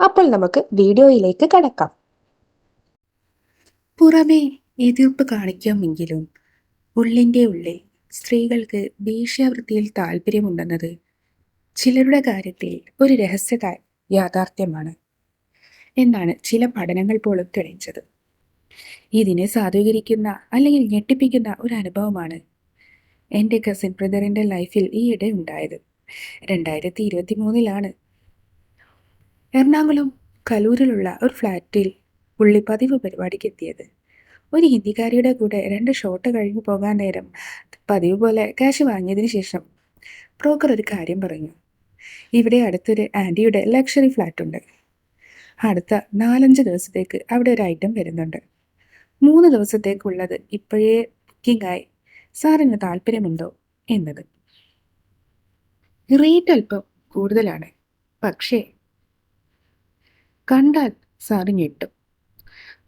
അപ്പോൾ നമുക്ക് വീഡിയോയിലേക്ക് കടക്കാം. പുറമേ എതിർപ്പ് കാണിക്കാമെങ്കിലും ഉള്ളിന്റെ ഉള്ളിൽ സ്ത്രീകൾക്ക് വേശ്യാവൃത്തിയിൽ താല്പര്യമുണ്ടെന്നത് ചിലരുടെ കാര്യത്തിൽ ഒരു രഹസ്യ യാഥാർത്ഥ്യമാണ് എന്നാണ് ചില പഠനങ്ങൾ പോലും തെളിയിച്ചത്. ഇതിനെ സാധൂകരിക്കുന്ന അല്ലെങ്കിൽ ഞെട്ടിപ്പിക്കുന്ന ഒരു അനുഭവമാണ് എന്റെ കസിൻ ബ്രദറിന്റെ ലൈഫിൽ ഈയിടെ ഉണ്ടായത് രണ്ടായിരത്തി ഇരുപത്തി മൂന്നിലാണ് എറണാകുളം കലൂരിലുള്ള ഒരു ഫ്ലാറ്റിൽ പുള്ളി പതിവ് പരിപാടിക്ക് എത്തിയത് ഒരു ഹിന്ദിക്കാരിയുടെ കൂടെ രണ്ട് ഷോട്ട് കഴിഞ്ഞു പോകാൻ നേരം പതിവ് പോലെ ക്യാഷ് വാങ്ങിയതിന് ശേഷം ബ്രോക്കർ ഒരു കാര്യം പറഞ്ഞു. ഇവിടെ അടുത്തൊരു ആന്റിയുടെ ലക്ഷറി ഫ്ലാറ്റ് ഉണ്ട്. അടുത്ത നാലഞ്ച് ദിവസത്തേക്ക് അവിടെ ഒരു ഐറ്റം വരുന്നുണ്ട്. മൂന്ന് ദിവസത്തേക്കുള്ളത് ഇപ്പോഴേ ബുക്കിംഗായി സാറിന് താല്പര്യമുണ്ടോ എന്നത്. റേറ്റ് അല്പം കൂടുതലാണ്. പക്ഷേ കണ്ടാൽ സാറ് ഞെട്ടും.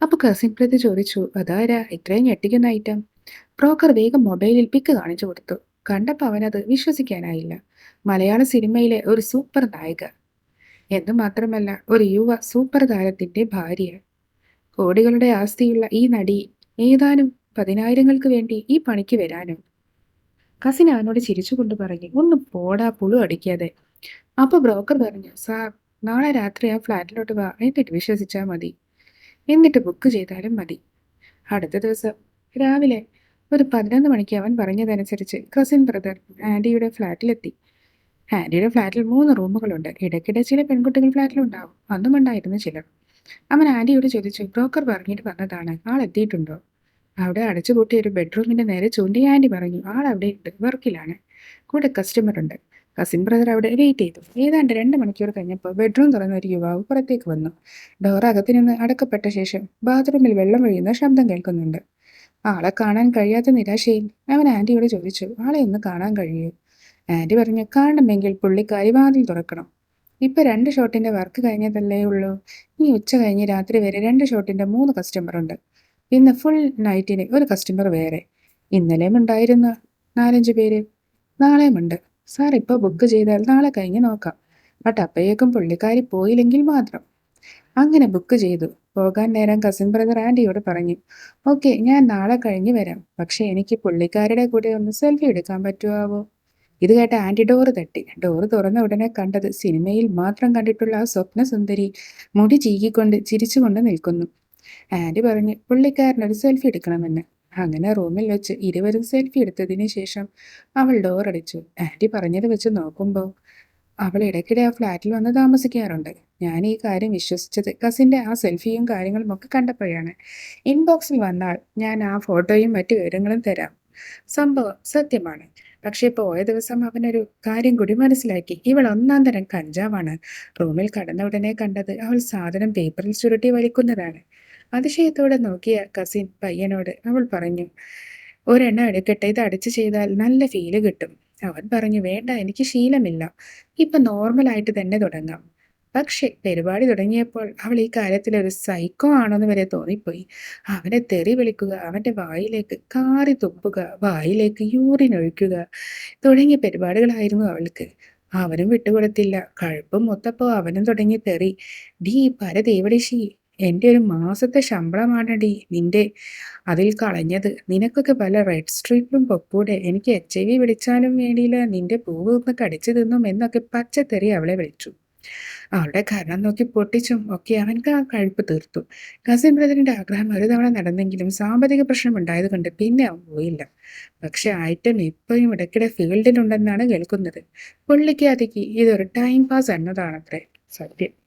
അപ്പോൾ കസിൻ പ്രതി ചോദിച്ചു അതാരാ? ഇത്രയും ഞെട്ടിക്കുന്ന ഐറ്റം ബ്രോക്കർ വേഗം മൊബൈലിൽ പിക്ക് കാണിച്ചു കൊടുത്തു. കണ്ടപ്പോൾ അവനത് വിശ്വസിക്കാനായില്ല. മലയാള സിനിമയിലെ ഒരു സൂപ്പർ നായിക. എന്നു മാത്രമല്ല ഒരു യുവ സൂപ്പർ താരത്തിന്റെ ഭാര്യ. കോടികളുടെ ആസ്തിയുള്ള ഈ നടി ഏതാനും പതിനായിരങ്ങൾക്ക് വേണ്ടി ഈ പണിക്ക് വരാനും. കസിൻ അവനോട് ചിരിച്ചുകൊണ്ട് പറഞ്ഞു ഒന്ന് പോടാ പുളു അടിക്കാതെ. അപ്പോൾ ബ്രോക്കർ പറഞ്ഞു സാർ നാളെ രാത്രി ആ ഫ്ലാറ്റിലോട്ട് വാ. എന്നിട്ട് വിശ്വസിച്ചാൽ മതി. എന്നിട്ട് ബുക്ക് ചെയ്താലും മതി. അടുത്ത ദിവസം രാവിലെ ഒരു പതിനൊന്ന് മണിക്ക് അവൻ പറഞ്ഞതനുസരിച്ച് കസിൻ ബ്രദർ ആന്റിയുടെ ഫ്ലാറ്റിലെത്തി. ആന്റിയുടെ ഫ്ലാറ്റിൽ മൂന്ന് റൂമുകളുണ്ട്. ഇടയ്ക്കിടെ ചില പെൺകുട്ടികൾ ഫ്ലാറ്റിലുണ്ടാവും. അന്നും ഉണ്ടായിരുന്നു ചിലർ. അവൻ ആന്റിയോട് ചോദിച്ചു ബ്രോക്കർ പറഞ്ഞിട്ട് വന്നതാണ്. ആൾ എത്തിയിട്ടുണ്ടോ? അവിടെ അടച്ചുപൂട്ടിയ ഒരു ബെഡ്റൂമിന്റെ നേരെ ചൂണ്ടി. ആന്റി പറഞ്ഞു ആൾ അവിടെ വർക്കിലാണ് കൂടെ കസ്റ്റമർ ഉണ്ട്. കസിൻ ബ്രദർ അവിടെ വെയിറ്റ് ചെയ്തു. ഏതാണ്ട് രണ്ട് മണിക്കൂർ കഴിഞ്ഞപ്പോൾ ബെഡ്റൂം തുറന്ന ഒരു യുവാവ് പുറത്തേക്ക് വന്നു. ഡോർ അകത്തു നിന്ന് അടക്കപ്പെട്ട ശേഷം ബാത്റൂമിൽ വെള്ളം ഒഴിയുന്ന ശബ്ദം കേൾക്കുന്നുണ്ട്. ആളെ കാണാൻ കഴിയാത്ത നിരാശയിൽ അവൻ ആന്റിയോട് ചോദിച്ചു ആളെ ഒന്ന് കാണാൻ കഴിയൂ? ആന്റി പറഞ്ഞു കാണണമെങ്കിൽ പുള്ളിക്കാരി വാതിൽ തുറക്കണം. ഇപ്പൊ രണ്ട് ഷോട്ടിന്റെ വർക്ക് കഴിഞ്ഞതല്ലേ ഉള്ളൂ. ഈ ഉച്ച കഴിഞ്ഞ് രാത്രി വരെ രണ്ട് ഷോട്ടിന്റെ മൂന്ന് കസ്റ്റമർ ഉണ്ട്. ഇന്ന് ഫുൾ നൈറ്റിന് ഒരു കസ്റ്റമർ വേറെ. ഇന്നലെയും ഉണ്ടായിരുന്നു നാലഞ്ച് പേര് നാളെയുമുണ്ട് സാർ ഇപ്പോൾ ബുക്ക് ചെയ്താൽ നാളെ കഴിഞ്ഞ് നോക്കാം. ബട്ട് അപ്പയേക്കും പുള്ളിക്കാരി പോയില്ലെങ്കിൽ മാത്രം. അങ്ങനെ ബുക്ക് ചെയ്തു. പോകാൻ നേരം കസിൻ ബ്രദർ ആന്റിയോട് പറഞ്ഞു ഓക്കെ ഞാൻ നാളെ കഴിഞ്ഞ് വരാം. പക്ഷേ എനിക്ക് പുള്ളിക്കാരുടെ കൂടെ ഒന്ന് സെൽഫി എടുക്കാൻ പറ്റുമാവോ ഇത് കേട്ട ആന്റി ഡോറ് തട്ടി. ഡോറ് തുറന്ന ഉടനെ കണ്ടത് സിനിമയിൽ മാത്രം കണ്ടിട്ടുള്ള ആ സ്വപ്ന സുന്ദരി മുടി ചീകിക്കൊണ്ട് ചിരിച്ചുകൊണ്ട് നിൽക്കുന്നു. ആന്റി പറഞ്ഞ് പുള്ളിക്കാരനൊരു സെൽഫി എടുക്കണമെന്ന്. അങ്ങനെ റൂമിൽ വെച്ച് ഇരുവരും സെൽഫി എടുത്തതിന് ശേഷം അവൾ ഡോർ അടിച്ചു. ആന്റി പറഞ്ഞത് വെച്ച് നോക്കുമ്പോൾ അവൾ ഇടയ്ക്കിടെ ആ ഫ്ലാറ്റിൽ വന്ന് താമസിക്കാറുണ്ട്. ഞാൻ ഈ കാര്യം വിശ്വസിച്ചത് കസിന്റെ ആ സെൽഫിയും കാര്യങ്ങളും ഒക്കെ കണ്ടപ്പോഴാണ്. ഇൻബോക്സിൽ വന്നാൽ ഞാൻ ആ ഫോട്ടോയും മറ്റു വിവരങ്ങളും തരാം. സംഭവം സത്യമാണ്. പക്ഷേ പോയ ദിവസം അവനൊരു കാര്യം കൂടി മനസ്സിലാക്കി. ഇവൾ ഒന്നാം തരം കഞ്ചാവാണ്. റൂമിൽ കടന്ന ഉടനെ കണ്ടത് അവൾ സാധനം പേപ്പറിൽ ചുരുട്ടി വലിക്കുന്നതാണ്. അതിശയത്തോടെ നോക്കിയ കസിൻ പയ്യനോട് അവൾ പറഞ്ഞു ഒരെണ്ണം എടുക്കട്ടെ ഇത് അടിച്ചു ചെയ്താൽ നല്ല ഫീൽ കിട്ടും. അവൻ പറഞ്ഞു വേണ്ട എനിക്ക് ശീലമില്ല. ഇപ്പൊ നോർമലായിട്ട് തന്നെ തുടങ്ങാം. പക്ഷെ പരിപാടി തുടങ്ങിയപ്പോൾ അവൾ ഈ കാര്യത്തിൽ ഒരു സൈക്കോ ആണെന്ന് വരെ തോന്നിപ്പോയി. അവനെ തെറി വിളിക്കുക അവന്റെ വായിലേക്ക് കാറി തുപ്പുക വായിലേക്ക് യൂറിൻ ഒഴിക്കുക തുടങ്ങിയ പരിപാടികളായിരുന്നു അവൾക്ക്. അവനും വിട്ടുകൊടുത്തില്ല. കഴുപ്പും മൊത്തപ്പോ അവനും തുടങ്ങി തെറി. ഡീ പരദേവടിശി എന്റെ ഒരു മാസത്തെ ശമ്പളമാണടി നിന്റെ അതിൽ കളഞ്ഞത്. നിനക്കൊക്കെ പല റെഡ് സ്ട്രീറ്റിലും പൊക്കൂടെ. എനിക്ക് എച്ച് ഐ വി വിളിച്ചാലും വേണ്ടിയില്ല. നിന്റെ പൂവ് ഒന്ന് കടിച്ചു തിന്നും എന്നൊക്കെ പച്ചത്തെറി അവളെ വിളിച്ചു. അവളുടെ കരണം നോക്കി പൊട്ടിച്ചും ഒക്കെ അവൻക്ക് ആ കഴിപ്പ് തീർത്തു. കസിൻ ബ്രദറിന്റെ ആഗ്രഹം ഒരു തവണ നടന്നെങ്കിലും സാമ്പത്തിക പ്രശ്നം ഉണ്ടായത് കൊണ്ട് പിന്നെ അവൻ പോയില്ല. പക്ഷെ ഐറ്റം ഇപ്പോഴും ഇടയ്ക്കിടെ ഫീൽഡിലുണ്ടെന്നാണ് കേൾക്കുന്നത്. പുള്ളിക്ക് അതിക്ക് ഇതൊരു ടൈം പാസ് എന്നതാണത്രേ. സത്യം.